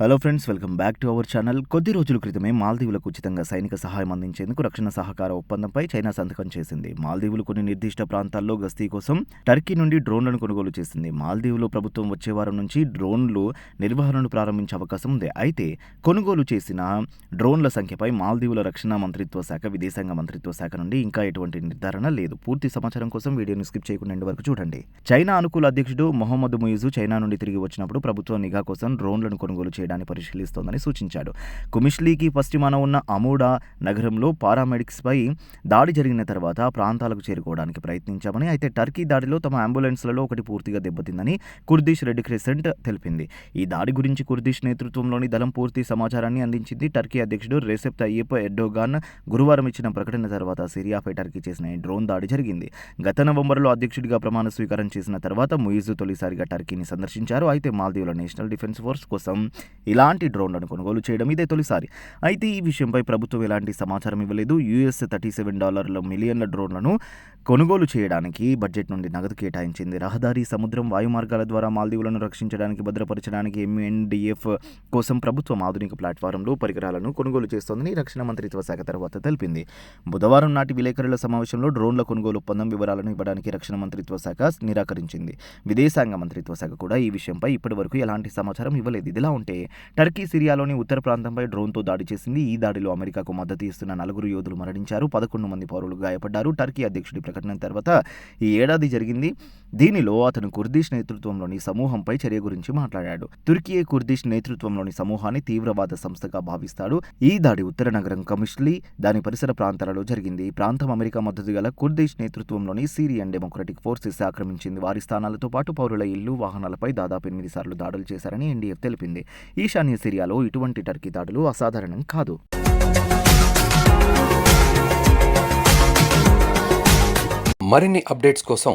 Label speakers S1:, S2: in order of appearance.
S1: Hello friends welcome back to our channel కొద్ది రోజుల క్రితమే మాల్దీవులకు ఉచితంగా సైనిక సహాయం అందించేందుకు రక్షణ సహకార ఒప్పందంపై చైనా సంతకం చేసింది. మాల్దీవులు కొన్ని నిర్దిష్ట ప్రాంతాల్లో గస్తీ కోసం టర్కీ నుండి డ్రోన్లను కొనుగోలు చేసింది. మాల్దీవులు ప్రభుత్వం వచ్చే వారం నుంచి డ్రోన్లు నిర్వహణను ప్రారంభించే అవకాశం ఉంది. అయితే కొనుగోలు చేసిన డ్రోన్ల సంఖ్యపై మాల్దీవుల రక్షణ మంత్రిత్వ శాఖ విదేశాంగ మంత్రిత్వ శాఖ నుండి ఇంకా ఎటువంటి నిర్ధారణ లేదు. పూర్తి సమాచారం కోసం వీడియోని స్కిప్ చేయకుండా వరకు చూడండి. చైనా అనుకూల అధ్యక్షుడు మొహమ్మద్ ముయిజు చైనా నుండి తిరిగి వచ్చినప్పుడు ప్రభుత్వ నిఘా కోసం డ్రోన్లను కొనుగోలు చేయడాన్ని పరిశీలిస్తోందని సూచించాడు. కుమిష్లీకి పశ్చిమాన ఉన్న అమూడా నగరంలో పారామెడిక్స్పై దాడి జరిగిన తర్వాత ప్రాంతాలకు చేరుకోవడానికి ప్రయత్నించామని అయితే టర్కీ దాడిలో తమ అంబులెన్స్లలో ఒకటి పూర్తిగా దెబ్బతిందని కుర్దిష్ రెడ్ క్రెసెంట్ తెలిపింది. ఈ దాడి గురించి కుర్దిష్ నేతృత్వంలోని దళం పూర్తి సమాచారాన్ని అందించింది. టర్కీ అధ్యక్షుడు రేసెప్ తయ్యప్ ఎర్డోగాన్ గురువారం ఇచ్చిన ప్రకటన తర్వాత సిరియాపై టర్కీ చేసిన ఈ డ్రోన్ దాడి జరిగింది. గత నవంబర్లో అధ్యక్షుడిగా ప్రమాణ స్వీకారం చేసిన తర్వాత ముయిజు తొలిసారిగా టర్కీని సందర్శించారు. అయితే మాల్దీవుల నేషనల్ డిఫెన్స్ ఫోర్స్ కోసం ఇలాంటి డ్రోన్లను కొనుగోలు చేయడం ఇదే తొలిసారి. అయితే ఈ విషయంపై ప్రభుత్వం ఎలాంటి సమాచారం ఇవ్వలేదు. యుఎస్ థర్టీ సెవెన్ డాలర్ల మిలియన్ల డ్రోన్లను కొనుగోలు చేయడానికి బడ్జెట్ నుండి నగదు కేటాయించింది. రహదారి సముద్రం వాయు మార్గాల ద్వారా మాల్దీవులను రక్షించడానికి భద్రపరచడానికి ఎంఎన్డిఎఫ్ కోసం ప్రభుత్వం ఆధునిక ప్లాట్ఫారంలో పరికరాలను కొనుగోలు చేస్తోందని రక్షణ మంత్రిత్వ శాఖ తర్వాత తెలిపింది. బుధవారం నాటి విలేకరుల సమావేశంలో డ్రోన్ల కొనుగోలు ఒప్పందం వివరాలను ఇవ్వడానికి రక్షణ మంత్రిత్వ శాఖ నిరాకరించింది. విదేశాంగ మంత్రిత్వ శాఖ కూడా ఈ విషయంపై ఇప్పటివరకు ఎలాంటి సమాచారం ఇవ్వలేదు. ఇదిలా ఉంటే టర్కీ సిరియాలోని ఉత్తర ప్రాంతంపై డ్రోన్తో దాడి చేసింది. ఈ దాడిలో అమెరికాకు మద్దతు ఇస్తున్న నలుగురు యోధులు మరణించారు. పదకొండు మంది పౌరులు గాయపడ్డారు. టర్కీ అధ్యక్షుడి ప్రకటన తర్వాత ఈ ఏడాది జరిగింది. దీనిలో అతను కుర్దిష్ నేతృత్వంలోని సమూహంపై చర్య గురించి మాట్లాడాడు. తుర్కియే కుర్దిష్ నేతృత్వంలోని సమూహాన్ని తీవ్రవాద సంస్థగా భావిస్తాడు. ఈ దాడి ఉత్తర నగరం కమిష్లీ దాని పరిసర ప్రాంతాలలో జరిగింది. ఈ ప్రాంతం అమెరికా మద్దతు గల కుర్దిష్ నేతృత్వంలోని సిరియన్ డెమోక్రటిక్ ఫోర్సెస్ ఆక్రమించింది. వారి స్థానాలతో పాటు పౌరుల ఇల్లు వాహనాలపై దాదాపు ఎనిమిది సార్లు దాడులు చేశారని ఎన్డీఎఫ్ తెలిపింది. ఈశాన్య సిరియాలో ఇటువంటి టర్కీ దాడులు అసాధారణం కాదు.
S2: మరిన్ని అప్డేట్స్ కోసం